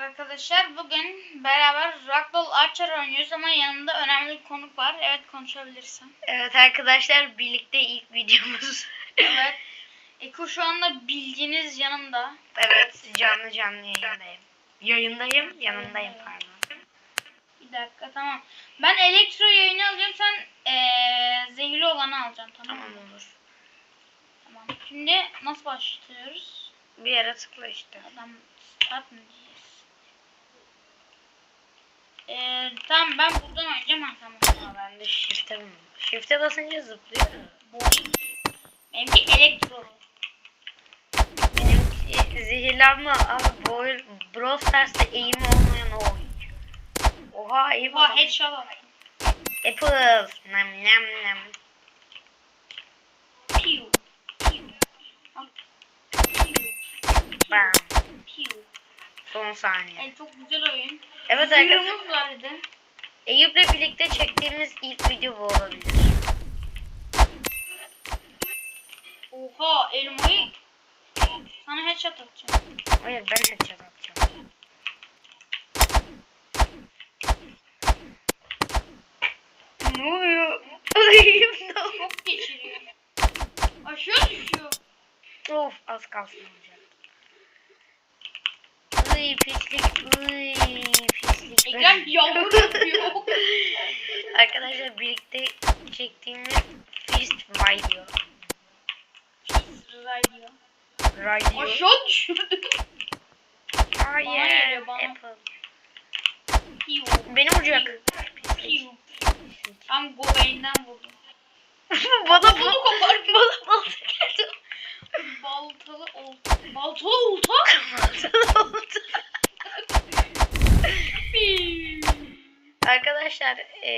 arkadaşlar. Bugün beraber Ragdoll Archer oynuyoruz ama yanında önemli bir konuk var. Evet konuşabilirsin. Evet arkadaşlar birlikte ilk videomuz. Evet. Eko şu anda bildiğiniz yanımda. evet canlı canlı yayındayım. Yayındayım yanındayım pardon. Bir dakika tamam. Ben elektro yayını alacağım. Sen eee zehirli olanı alacaksın tamam? Tamam olur. Tamam. Şimdi nasıl başlıyoruz? Bir yere tıkla işte. Adam start mı diyeceğiz? Eee tamam ben buradan oynayacağım arkadaşlar. Ben de shift'e Shift'e basınca zıplıyor. Benimki elektro. Benimki zehirlenme abi boy Brawl Stars'ta eğimi olmayan o oyuncu. Oha iyi Oha bak. headshot attım. Apple. Nem nem nem. Piu. Piu. Bam. Piu. Son saniye. Yani çok güzel oyun. Evet arkadaşlar. Zırhımız var dedi. Eyüp'le birlikte çektiğimiz ilk video bu olabilir. Oha elmayı sana headshot atacağım. Hayır ben headshot atacağım. Ne oluyor? Eyüp ne oluyor? Çok geçiriyor. Aşağı düşüyor. Of az kalsın. Iy pislik, iy pislik. Ekrem yağmur yapıyor. Arkadaşlar birlikte çektiğimiz Fist video. Pis radio. Radio. Aşağı düşürdü. Hayır. Apple. Piu. Beni vuracak. Piu. Tam göbeğinden vurdum. bana kopar. Bana balta geldi. Baltalı olta. Baltalı olta? Balta oldu. Piu. Arkadaşlar e,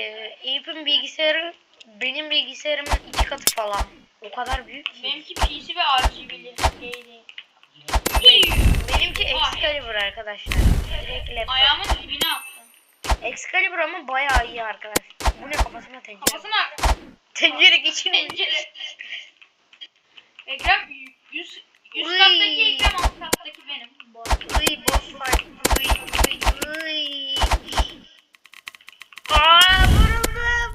Eyüp'ün bilgisayarı benim bilgisayarımın iki katı falan. O kadar büyük ki. Benimki PC ve RGB'li. Benimki Excalibur arkadaşlar. Ayağımın dibine attım. Excalibur ama bayağı iyi arkadaşlar. Bu ne kafasına tencere. Kafasına Tencere geçine. tencere. Ekrem yüz Uy. kattaki Ekrem alt kattaki benim. Iy boss fight. Iy iy iy. Aa vuruldum.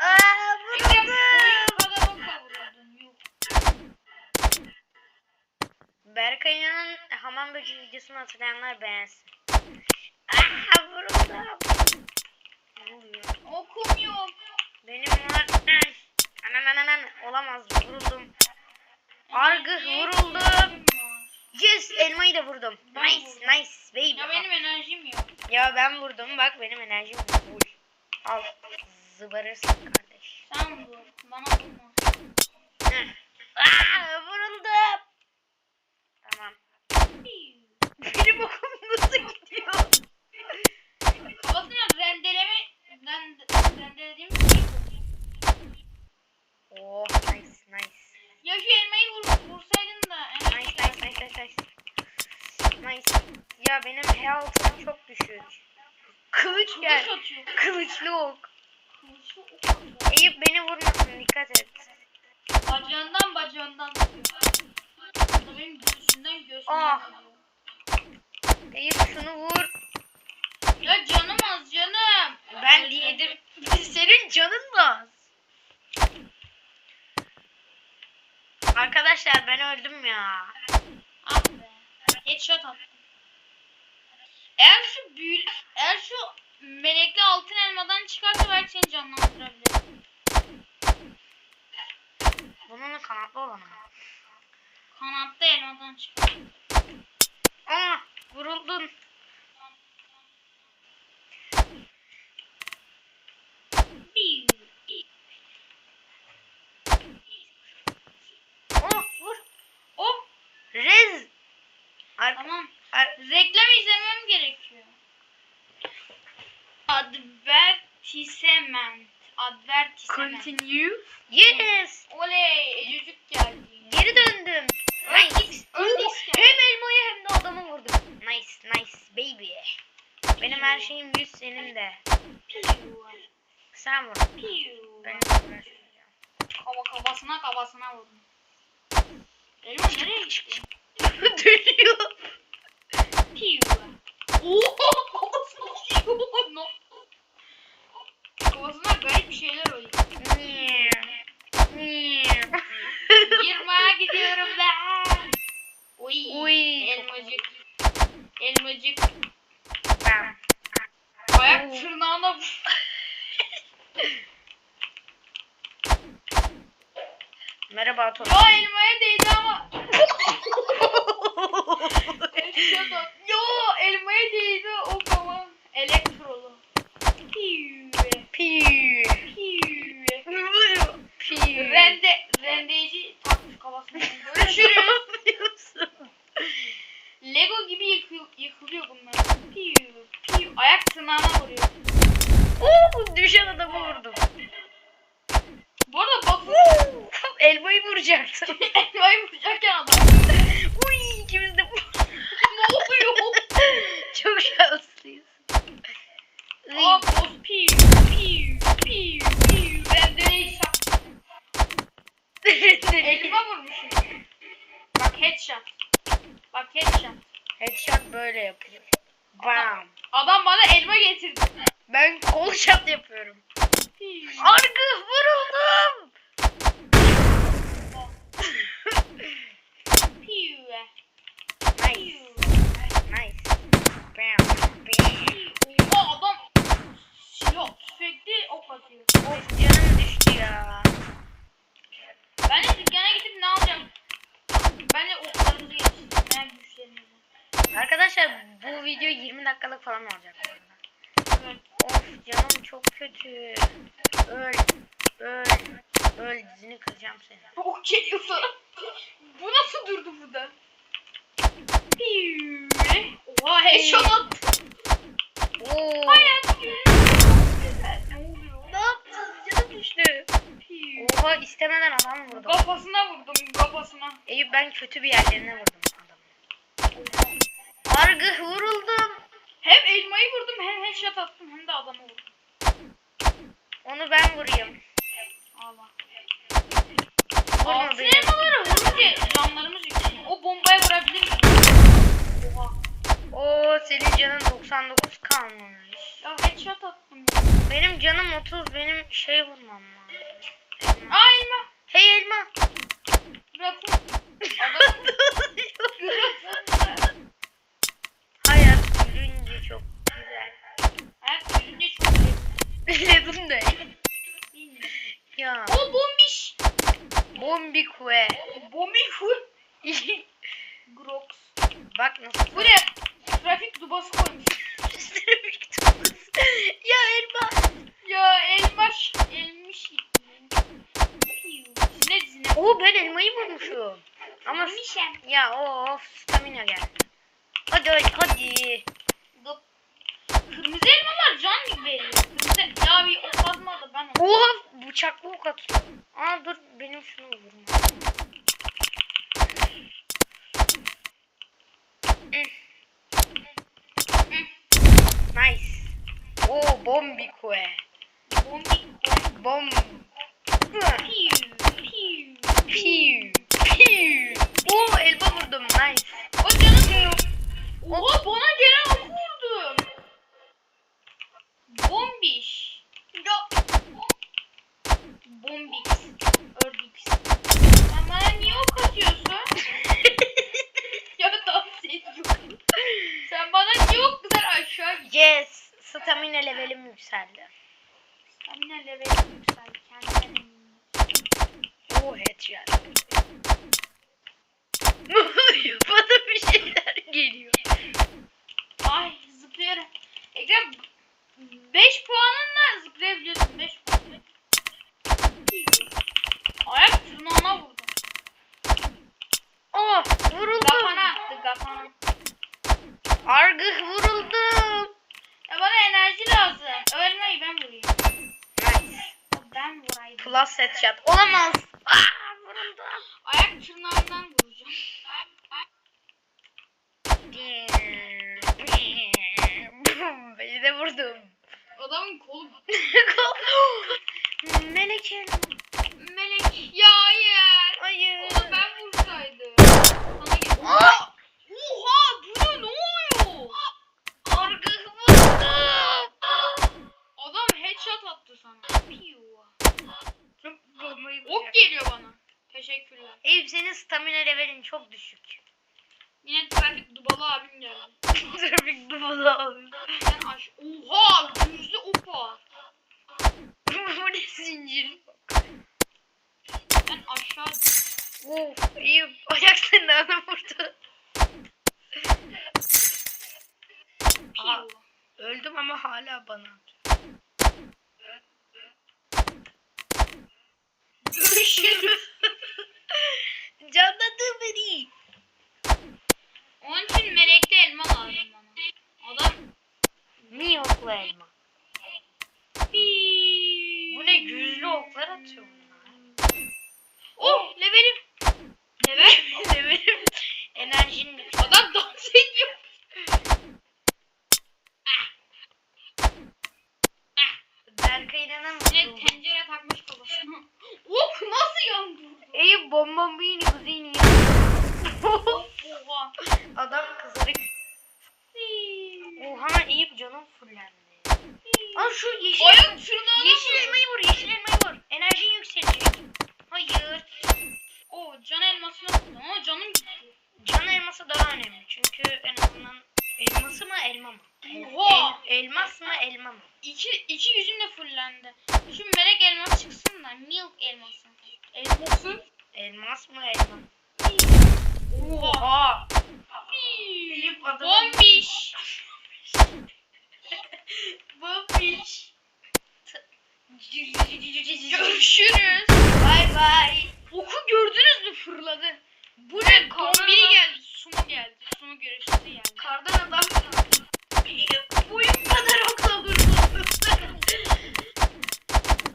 Aa vuruldum. oyun kadar okla vuruyordun. Yuh. Berkay İnan'ın hamam böceği videosunu hatırlayanlar beğensin. Aa vuruldum. Okum yok. Benim var. Anananan olamaz vuruldum. Argı vuruldum. Yes elmayı da vurdum. Ben Nice vurdum. nice baby. Ya benim enerjim yok. Ya ben vurdum bak benim enerjim full. Al zıbarırsın kardeş. Sen vur. Bana vurma. Heh. Aa, vuruldum. Tamam. Benim okum nasıl gidiyor? Kafasına rendeleme rende, rendelediğim şey. Oh nice nice. Ya şu elmayı vur, vursaydın da enerji Nice nice nice nice nice. Nice. Ya benim health'ım çok düşük. Kılıç gel. Kılıçlı ok. Eyüp beni vurmasın dikkat et. Bacağından bacağından. Bu benim göğsümden göğsümden Ah. Eyüp şunu vur. Ya canım az canım. Ben yedim. Senin canın da az. Arkadaşlar ben öldüm ya. Ah be. Headshot attım. Eğer şu büyü, eğer şu melekli altın elmadan çıkarsa belki seni canlandırabilir. Bunun kanatlı olanı mı? Kanatlı elmadan çıkar. Aa vuruldun. Continue. Yes. Oley. Cücük geldi. Geri döndüm. Nice. hem elmayı hem de adamı vurdum. Nice nice baby. Benim her şeyim yüz senin de. Sen vur. Ben Kaba kabasına kabasına vurdum. Elma nereye gitti? Dönüyor. Piu. Oo, kafasına gidiyor. Şey Kafasına garip bir şeyler oluyor. Yırmağa gidiyorum ben. Uy, Uy. elmacık. Elmacık. Ben. Ayak tırnağına Merhaba Atom. Ya elmaya değdi ama. Yo elmaya değdi o falan. Elektrolu. Piu. Piüve. Piu. Rende, rendeyici takmış kafasına. Görüşürüz. Lego gibi yıkıl, yıkılıyor bunlar. Piu, piu. Ayak tırnağına vuruyor. Oo, düşen adamı vurdum. Bu arada bakın Elmayı vuracaktım. elmayı vuracakken adam. Uy ikimiz de ne oluyor? çok şanslıyız. Aa boz piu, piu, piu, piu. Rendeyici tak. Elime vurmuşum. Bak headshot. Bak headshot. Headshot böyle yapıyor. Bam. Adam bana elma getirdi. Ben kol shot yapıyorum. Argı vuruldum. Piu. Nice. Piu. Nice. Bam. Bam. Oha adam silah Of canım düştü ya. Ben de dükkana gidip ne alacağım? Ben de oklarımızı yetiştirmeye güçlerimizi. Arkadaşlar bu video 20 dakikalık falan olacak. Evet. Of canım çok kötü. Öl. Öl. Öl dizini kıracağım seni. Ok geliyor sana. Bu nasıl durdu burada? Oha headshot attı. Hayat güzel. Ne oluyor? Ne Piu. Oha istemeden adam vurdum. Kafasına vurdum kafasına. Eyüp ben kötü bir yerlerine vurdum adamı. Argı vuruldum. Hem elmayı vurdum hem headshot attım hem de adamı vurdum. Onu ben vurayım. Allah. Vurma beni. vurunca canlarımız yükseliyor. O bombaya vurabilir miyim? Oha. Oo senin canın 99 kalmış. Ya headshot attım. Benim canım 30. Benim şey vurmam lazım. Elma. Aa elma. Hey elma. Rapun. Adam. Hayat gülünce çok güzel. Ayak yüzünde çok iyi. Ledim de. Değil mi? Ya. O bombiş. Bombi kue. Bombi full. Grox. Bak nasıl. Bu ne? Trafik dubası koymuş. ya elma. Ya elmaş. Elmiş. Piu. Zine zine. Oo ben elmayı vurmuşum. Ama Bommişem. ya of stamina geldi. Hadi hadi hadi. Gıp. Kırmızı elmalar can gibi veriyor. Kırmızı. Ya bir ok atma da ben onu. Oha bıçaklı ok atıyor. Aa dur benim şunu vurma. Nice. Oo bombi kue. Bombi koy. Bom. Piu. Piu. Piu. Piu. Oo elba vurdum. Nice. O canım. Oha bana gelen oku vurdum. Bombiş. Ya. Bombix. Örbix. Sen bana niye ok atıyorsun? ya dans ediyorum. Sen bana niye ok kadar aşağı git? Yes. Stamina levelim yükseldi. Stamina levelim yükseldi. Eminim. Oo headshot. Ne oluyor? Bana bir şeyler geliyor. Ay zıplıyorum. Ekrem 5 puanınla zıplayabiliyorsun. 5 puan. Ayak tırnağına vurdum. Oh vuruldum. Kafana attı kafana. Argı vuruldum. Ya bana enerji lazım. Ölmeyi ben vurayım. Nice. Ben vurayım. Plus headshot. Olamaz. Aa, vuruldum. Ayak tırnağından vuracağım. Beni de vurdum. Adamın kolu. Melek Melek. Ya hayır. Hayır. Onu ben vursaydım. Sana gel. Oha! Oha! Bu ne? Oluyor? Vurdum. Adam headshot attı sana. Piu. Bombayı Ok geliyor bana. Teşekkürler. Eyüp senin stamina levelin çok düşük. Yine trafik dubalı abim geldi. Trafik dumanı alıyor. Ben aş... Oha! Yüzlü ok var. Bu ne zincir? Ben aşağı... Of iyi ayak senden vurdu. Aa, öldüm ama hala bana. Görüşürüz. Canladı beni. Onun için melekli elma lazım bana. Adam... Mi oklu elma. Bu ne güçlü oklar atıyor bunlar. Oh! Levelim. Level. Levelim. Enerjinin yüksek. Ediyor. Berkay inanamıyorum. tencere takmış kafasına. Oh! Nasıl yandı? Eyüp bombam beni kuzeyini. Adam kızarık. Oha Eyüp canım fullendi. Al şu yeşil. Ayak şurada Yeşil elmayı vur, yeşil elmayı vur. Enerjin yükselecek. Hayır. O can elmasına vurdum ama canım gitti. Can elması daha önemli. Çünkü en azından elması mı elma mı? Oha! El- elmas mı elma mı? İki, iki yüzüm de fullendi. Şu melek elması çıksın da milk elması. Elması? Elmas mı elma mı? Oha. Eyüp adamın- Bombiş. Bombiş. Görüşürüz. Bay bay. Oku gördünüz mü fırladı. Bu ne? Dombili geldi. Sumu geldi. Sumu görüşürüz geldi. Kardan adam. Boyum kadar okla vurdu.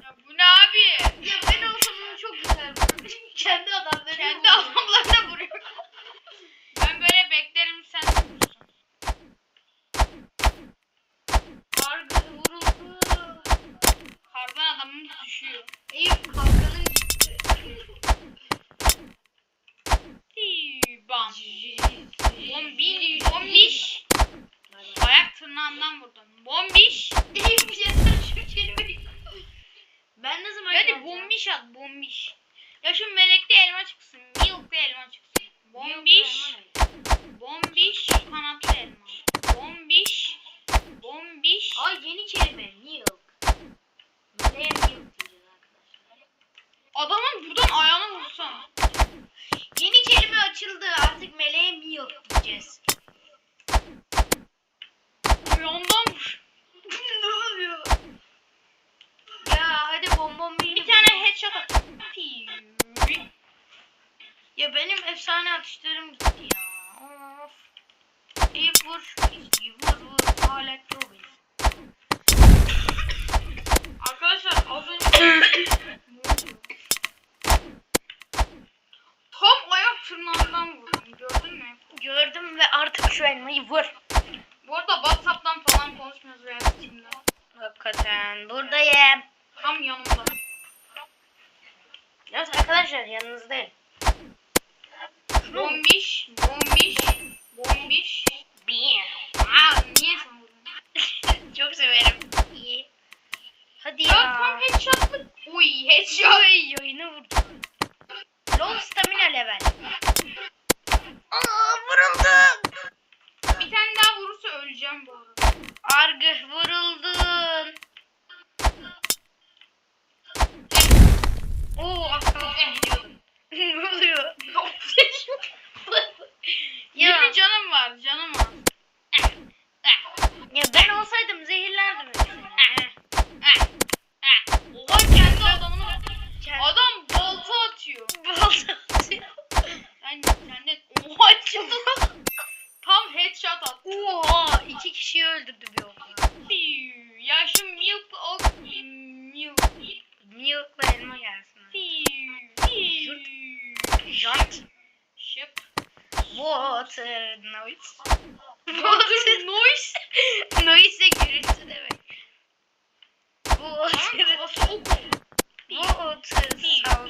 Ya bu ne abi? Ya ben olsam onu çok güzel vururdum. Kendi adamlarına Kendi adamlarına vuruyor. Ben böyle beklerim sen vurursun. Kargı vuruldu. Kardan adamımız düşüyor. Eyüp kalkanın gitti. Bam. Bombiş. Bombiş. Ayak tırnağından vurdum. Bombiş. Eyüp yeter şu kelimeyi. Ben ne zaman Hadi bombiş at bombiş. Ya şu melekli elma çıksın. Milkli elma çıksın. Bombiş. Bombiş kanatlı elma. Bombiş. Bombiş. Ay yeni kelime. Milk. Meleğe milk diyeceğiz arkadaşlar. Adamın buradan ayağına vursana. Yeni kelime açıldı. Artık meleğe milk diyeceğiz. Ayağından vur. ne oluyor? Hadi bonbon Bir tane headshot at. Ya benim efsane atışlarım gitti ya. Of. Eyüp vur çizgiyi. Vur vur. Hala probayız. Arkadaşlar az önce Tam ayak tırnağından vurdum. Gördün mü? Gördüm ve artık şu elmayı vur. Bu arada Whatsapp'tan falan konuşmuyoruz veya. Hakikaten buradayım. Tam yanımda. Evet arkadaşlar yanınızdayım. Bombiş, bombiş, bombiş. Bir. Aa niye sen vurdun? Çok severim. İyi. Hadi Ya ya. tam headshot'lık. Uy headshot. Oy oyunu vurdu. Low stamina level. Aa vuruldum. Bir tane daha vurursa öleceğim bu arada. Argı vuruldun. Oo az kalsın gidiyordum. ne oluyor? ya, 20 canım var canım var. ya ben olsaydım zehirlerdim hepsini. Oha kendi adamını Kendi- Adam balta atıyor. Balta atıyor. Sen kendin oha çıktı. Tam headshot attı. Oha iki kişiyi öldürdü bir okla. Piu. Ya şu milk o milk. Milk'la elma gelsin. Piu. Piu. Jant. Şıp. Water noise. Water noise. noise gürültü demek. Lan Water. kafası ok. Water sound.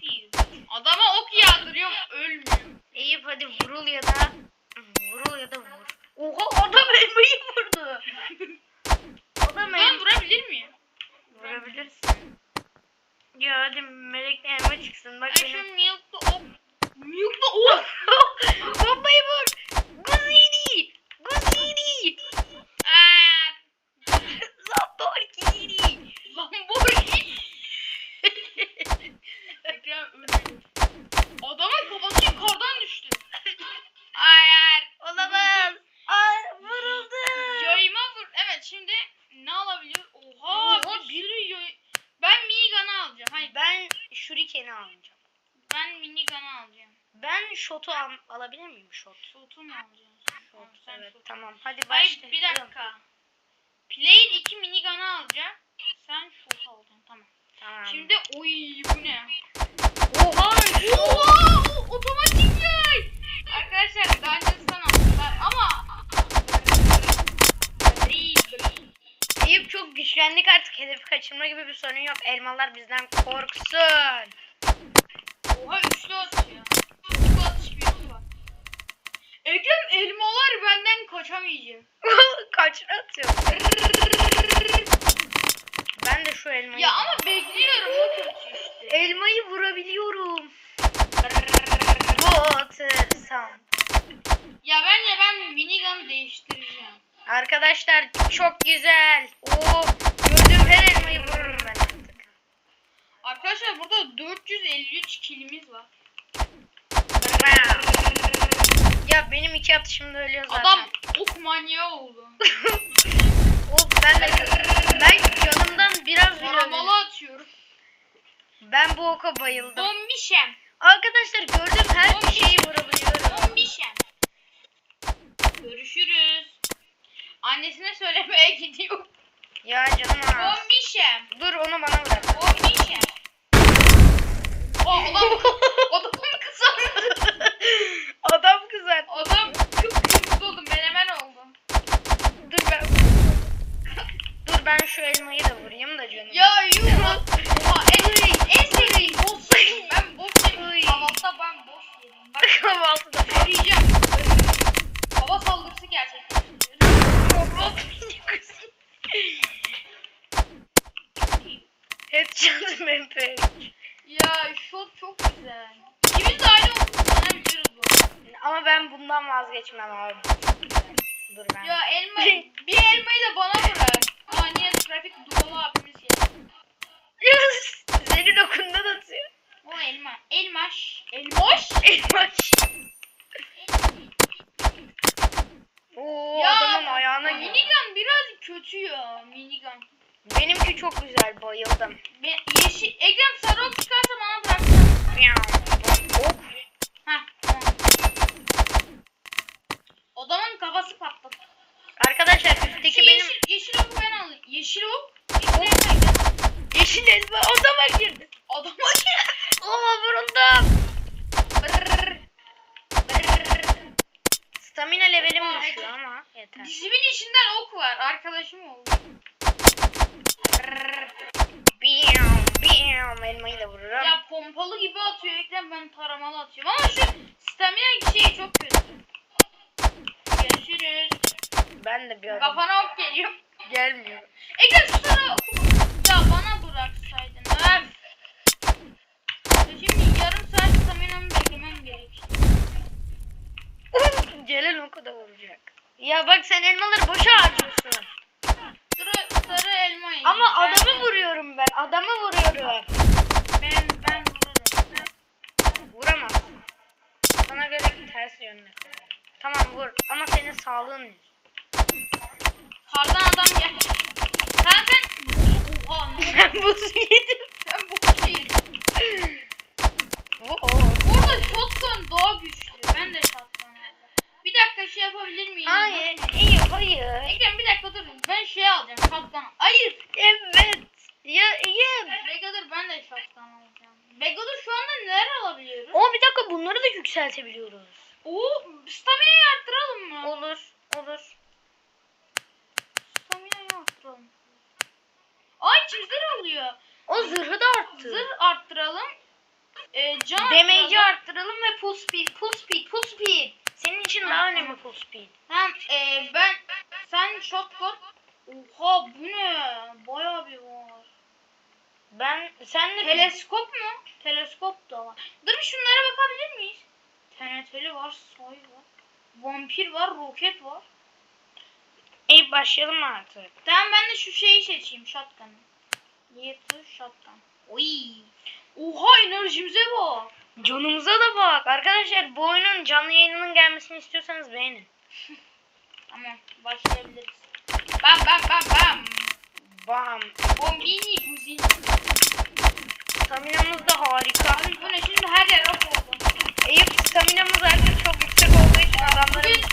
Piu. Adama ok yağdırıyorum ölmüyor. Eyüp hadi vurul ya da vurul ya da vur. Oha adam elmayı vurdu. Adam Ben elma vurabilir miyim? vurabilirsin. Ya hadi melek elma çıksın bak Ben benim. şu milk'la ok. Milk'la ok. Bombayı vur. Ben şotu al, alabilir miyim şot? Şotu mu alacaksın? Tamam, Şot, sen evet tamam. Hadi Hayır başlayalım. bir dakika. Player 2 minigun'ı alacak. Sen şotu alacaksın tamam. Tamam. Şimdi oy bu ne? Oha! şu- Oha! Otomatik yay! Arkadaşlar daha önce sana aldılar ama Eyüp çok güçlendik artık. Hedefi kaçırma gibi bir sorun yok. Elmalar bizden korksun. Oha üçlü atıyor. Üçlü atış büyüsü var. Ekrem elmalar benden kaçamayacak. Kaç atıyor? Ben de şu elmayı... Ya ama bekliyorum o kötü işte. Elmayı vurabiliyorum. Watersam. Ya bence ben minigun değiştireceğim. Arkadaşlar çok güzel. Oo, gördüğüm her elmayı vururum ben artık. Arkadaşlar burada 453 kilimiz var. Ya benim iki atışımda ölüyor zaten. Adam ok manyağı oldu. Of ben de ben canımdan biraz bile Aramalı atıyorum. Ben bu oka bayıldım. Bombişem. Arkadaşlar gördüğüm her bir şeyi vurabiliyorum. Bombişem. Görüşürüz. Annesine söylemeye gidiyor. Ya canım. Bombişem. Dur onu bana bırak. Bombişem. O adam, adam kızardı. Adam kızar. Adam kıpkırmızı oldu. Menemen oldu. Dur ben. Dur ben şu elmayı da vurayım da canım. Ya yuh. En sevdiğim boss. Ben boss yerim. Kahvaltıda ben boss yerim. Bak kahvaltıda. arayacağım. Hava saldırısı gerçekleştiriyorum. Headshot MP. Ya shot çok güzel. İkimiz de aynı bu. Ama ben bundan vazgeçmem abi. Dur ben. Ya elma, bir elmayı da bana bırak. Aa niye trafik duvalı abimiz ya. Seni dokundan atıyor. O elma. Elmaş. Elmaş. Elmaç. Oo Ya, adamın ayağına girdi. Minigun biraz kötü ya. Minigun. Benimki çok güzel bayıldım. Ben, yeşil, Ekrem sarı ok çıkarsa bana bıraksana. Ok. Heh. Adamın kafası patladı. Arkadaşlar üstteki benim yeşil, oku ben alayım. Yeşil ok. Yeşil elma odama girdi. Adama Oo vuruldum. Brrr. Brrr. Stamina levelim Aa, düşüyor evet. ama yeter. Dizimin içinden ok var. Arkadaşım oldu. Biyam biyam elmayı da vururum. Ya pompalı gibi atıyor Ekrem ben taramalı atıyorum ama şu stamina şeyi çok kötü. Görüşürüz. Ben de bir adam. Kafana ok geliyor. Gelmiyor. Şu sana. Ya bana bıraksaydın. Öf. Şimdi yarım saat staminamı beklemem gerek. Celal oku da vuracak. Ya bak sen elmaları boşa harcıyorsun. Sarı, sarı elma yiyeyim. Ama Ben- adamı vuruyorum ben. Adamı vuruyorum. Ben, ben vururum. Vuramazsın. Sana göre ters yönde. Tamam vur ama senin ne? Kardan adam gel. Sen... Oha ne oldu? Ben buz yedim. Sen bu şeyi. Oo. Burada shotgun daha güçlü. Ben de shotgun aldım. Bir dakika şey yapabilir miyim? Hayır, iyi, hayır. Ekrem bir dakika dur. Ben şey alacağım shotgun. Hayır. Evet. Ya iyi. Vegadır ben de shotgun alacağım. Vegadır şu anda neler alabiliyoruz? O bir dakika bunları da yükseltebiliyoruz. Oo, stamina'yı arttıralım mı? Olur, olur. Stamina'yı arttıralım. Ay çizgiler oluyor. O zırhı da arttı. Zırh arttıralım. Ee, can Damage'i arttıralım. ve pull speed, pull speed, pull speed. Senin için daha önemli pull speed. Tamam ee, ben sen shotgun. Oha bu ne? Bayağı bir var. Ben sen de Teleskop mu? Teleskop da var. Dur bir şunlara bakabilir miyiz? TNT'li var, soy var. Vampir var, roket var. İyi başlayalım artık? Tamam ben de şu şeyi seçeyim shotgun'ı. Yeter shotgun. Oy. Oha enerjimize bak. Canımıza da bak. Arkadaşlar bu oyunun canlı yayınının gelmesini istiyorsanız beğenin. Tamam başlayabiliriz. Bam bam bam bam. Bam. Bombini buzini. Staminamız da harika. Abi bu ne şimdi her yer ok oldu. Eyüp staminamız artık çok yüksek olduğu için adamların...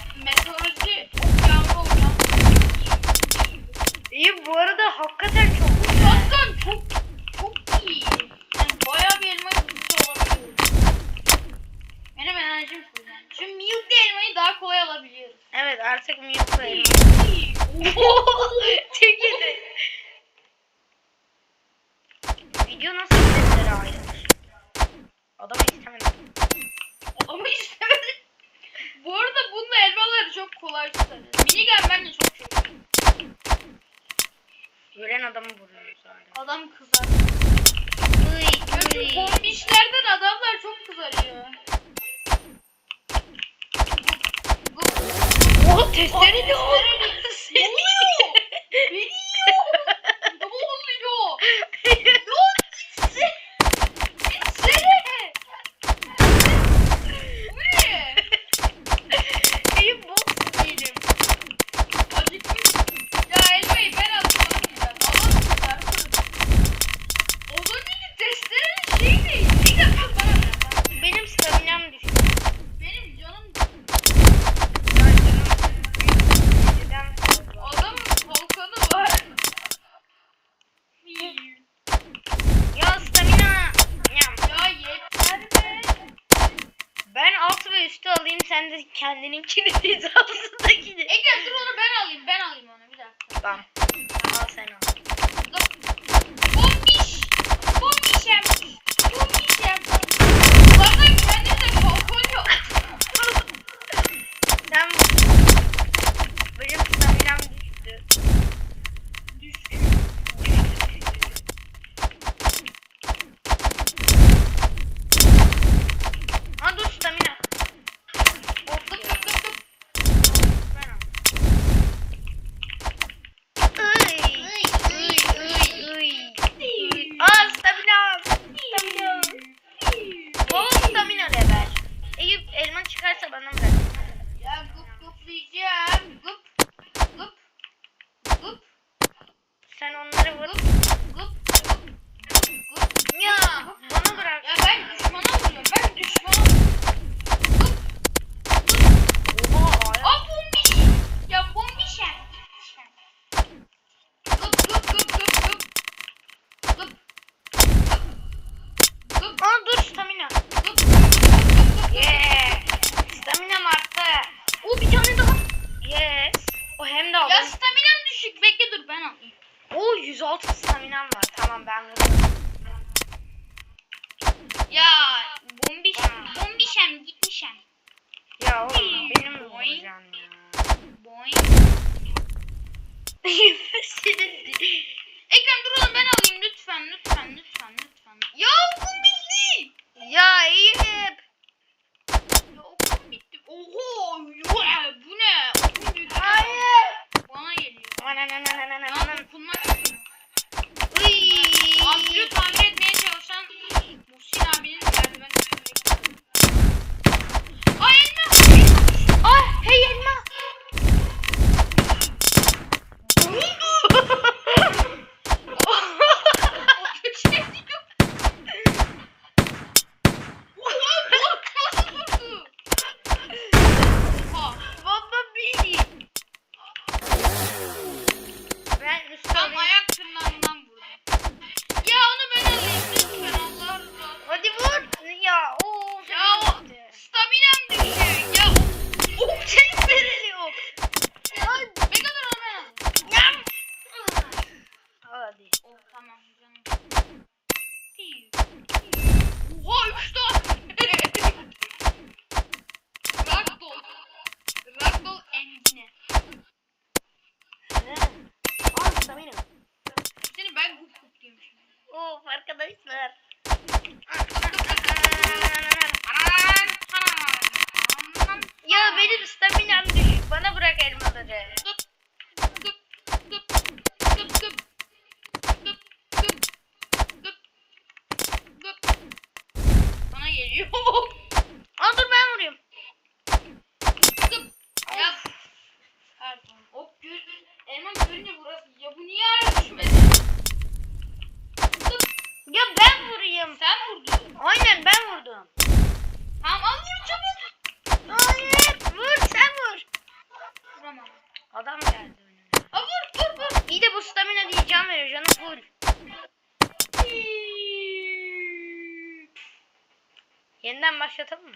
Yeniden başlatalım mı?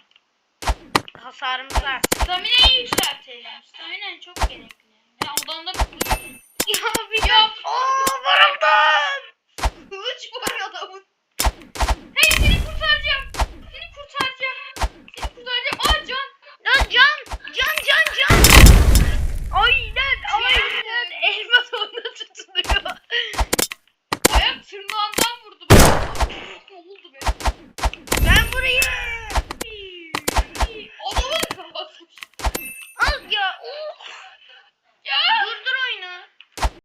Hasarımız artsın. Stamina'yı yükseltelim. Stamina çok gerekli. Ya odamda... Ya bir yap.